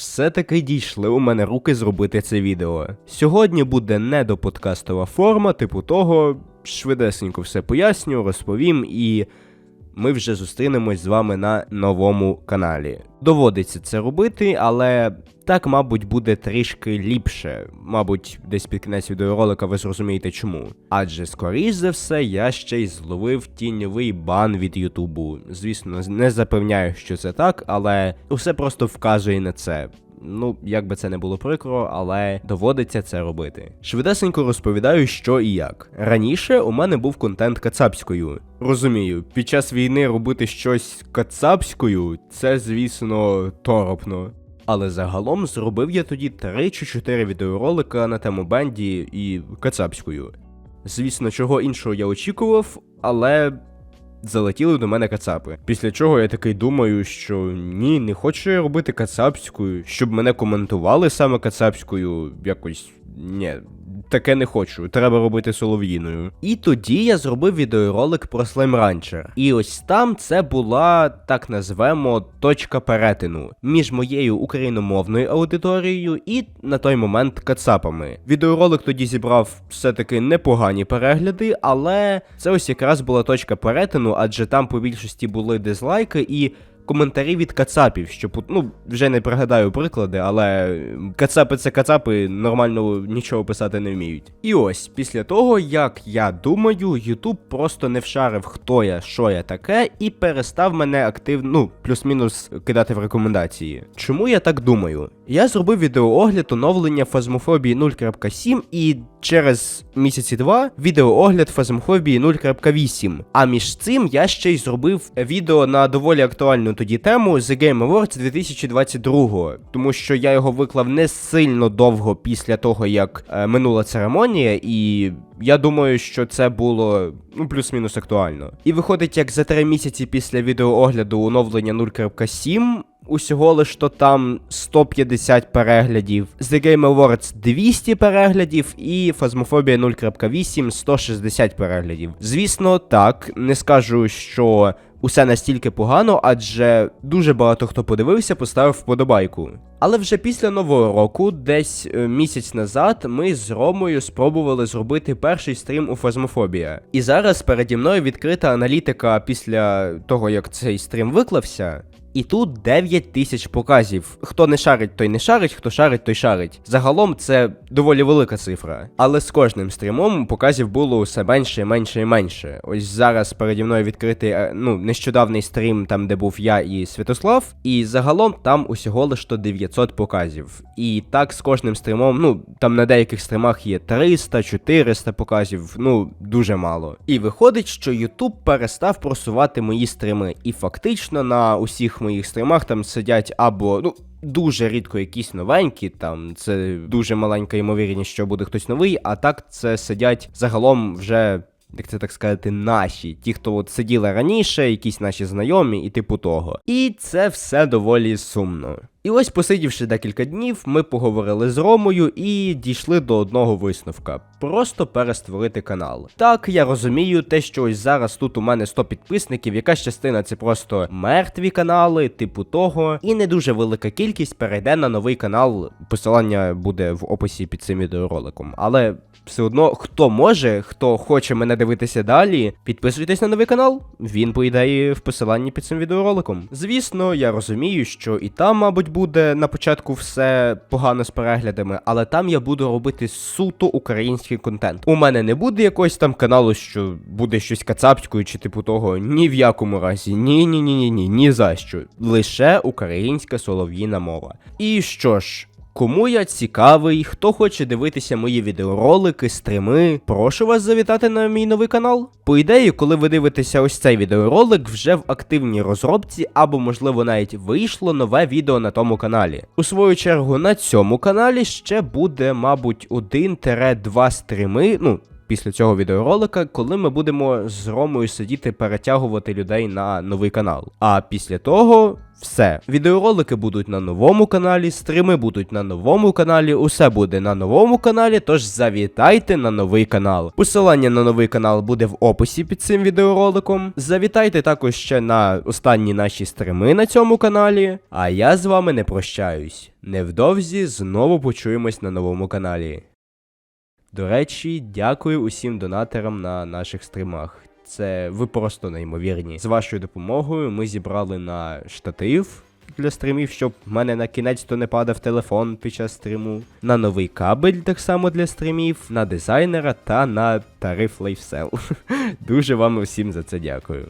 все-таки дійшли у мене руки зробити це відео. Сьогодні буде не до подкастова форма, типу того, швидесенько все поясню, розповім і. Ми вже зустрінемось з вами на новому каналі. Доводиться це робити, але так, мабуть, буде трішки ліпше. Мабуть, десь під кінець відеоролика ви зрозумієте чому. Адже, скоріш за все, я ще й зловив тіньовий бан від Ютубу. Звісно, не запевняю, що це так, але усе просто вказує на це. Ну, як би це не було прикро, але доводиться це робити. Швидесенько розповідаю, що і як. Раніше у мене був контент кацапською. Розумію, під час війни робити щось кацапською, це, звісно, торопно. Але загалом зробив я тоді 3 чи 4 відеоролика на тему Бенді і кацапською. Звісно, чого іншого я очікував, але залетіли до мене кацапи. Після чого я такий думаю, що ні, не хочу я робити кацапською, щоб мене коментували саме кацапською, якось ні. Таке не хочу, треба робити солов'їною. І тоді я зробив відеоролик про Slime Rancher. І ось там це була, так назвемо, точка перетину між моєю україномовною аудиторією і на той момент кацапами. Відеоролик тоді зібрав все-таки непогані перегляди, але це ось якраз була точка перетину, адже там по більшості були дизлайки і. Коментарі від кацапів, що ну вже не пригадаю приклади, але кацапи це кацапи нормально нічого писати не вміють. І ось після того, як я думаю, Ютуб просто не вшарив, хто я, що я таке, і перестав мене активно, ну плюс-мінус кидати в рекомендації. Чому я так думаю? Я зробив відеоогляд оновлення фазмофобії 0.7 і через місяці два відеоогляд фазмофобії 0.8. А між цим я ще й зробив відео на доволі актуальну тоді тему The Game Awards 2022, тому що я його виклав не сильно довго після того, як е, минула церемонія, і я думаю, що це було ну плюс-мінус актуально. І виходить, як за три місяці після відеоогляду оновлення 0.7 усього лиш то там 150 переглядів, The Game Awards 200 переглядів і Phasmophobia 0.8 160 переглядів. Звісно, так, не скажу, що усе настільки погано, адже дуже багато хто подивився, поставив вподобайку. Але вже після нового року, десь е, місяць назад, ми з Ромою спробували зробити перший стрім у Фазмофобія. І зараз переді мною відкрита аналітика після того, як цей стрім виклався. І тут 9 тисяч показів. Хто не шарить, той не шарить, хто шарить, той шарить. Загалом це доволі велика цифра. Але з кожним стрімом показів було все менше, менше і менше. Ось зараз переді мною відкритий е, ну, нещодавний стрім, там де був я і Святослав. І загалом там усього лише 900 показів. І так з кожним стрімом, ну там на деяких стрімах є 300, 400 показів, ну дуже мало. І виходить, що YouTube перестав просувати мої стріми. І фактично на усіх моїх стрімах там сидять або ну. Дуже рідко якісь новенькі, там це дуже маленька ймовірність, що буде хтось новий, а так це сидять загалом вже, як це так сказати, наші. Ті, хто от сиділи раніше, якісь наші знайомі і типу того. І це все доволі сумно. І ось, посидівши декілька днів, ми поговорили з Ромою і дійшли до одного висновка: просто перестворити канал. Так, я розумію, те, що ось зараз тут у мене 100 підписників, якась частина це просто мертві канали, типу того, і не дуже велика кількість перейде на новий канал. Посилання буде в описі під цим відеороликом. Але все одно, хто може, хто хоче мене дивитися далі, підписуйтесь на новий канал. Він, по ідеї, в посиланні під цим відеороликом. Звісно, я розумію, що і там, мабуть, буде на початку все погано з переглядами, але там я буду робити суто український контент. У мене не буде якогось там каналу, що буде щось кацапською чи типу того. Ні в якому разі. Ні, ні, ні, ні, ні, ні за що. Лише українська солов'їна мова. І що ж. Кому я цікавий, хто хоче дивитися мої відеоролики, стріми, прошу вас завітати на мій новий канал. По ідеї, коли ви дивитеся ось цей відеоролик, вже в активній розробці, або, можливо, навіть вийшло нове відео на тому каналі. У свою чергу, на цьому каналі ще буде, мабуть, 1-2 стріми, ну. Після цього відеоролика, коли ми будемо з Ромою сидіти перетягувати людей на новий канал. А після того. Все, відеоролики будуть на новому каналі, стріми будуть на новому каналі, усе буде на новому каналі, тож завітайте на новий канал. Посилання на новий канал буде в описі під цим відеороликом. Завітайте також ще на останні наші стріми на цьому каналі. А я з вами не прощаюсь. Невдовзі знову почуємось на новому каналі. До речі, дякую усім донаторам на наших стрімах. Це ви просто неймовірні. З вашою допомогою ми зібрали на штатив для стрімів, щоб в мене на кінець то не падав телефон під час стріму, на новий кабель так само для стрімів, на дизайнера та на тариф LifeSell. Дуже вам усім за це дякую.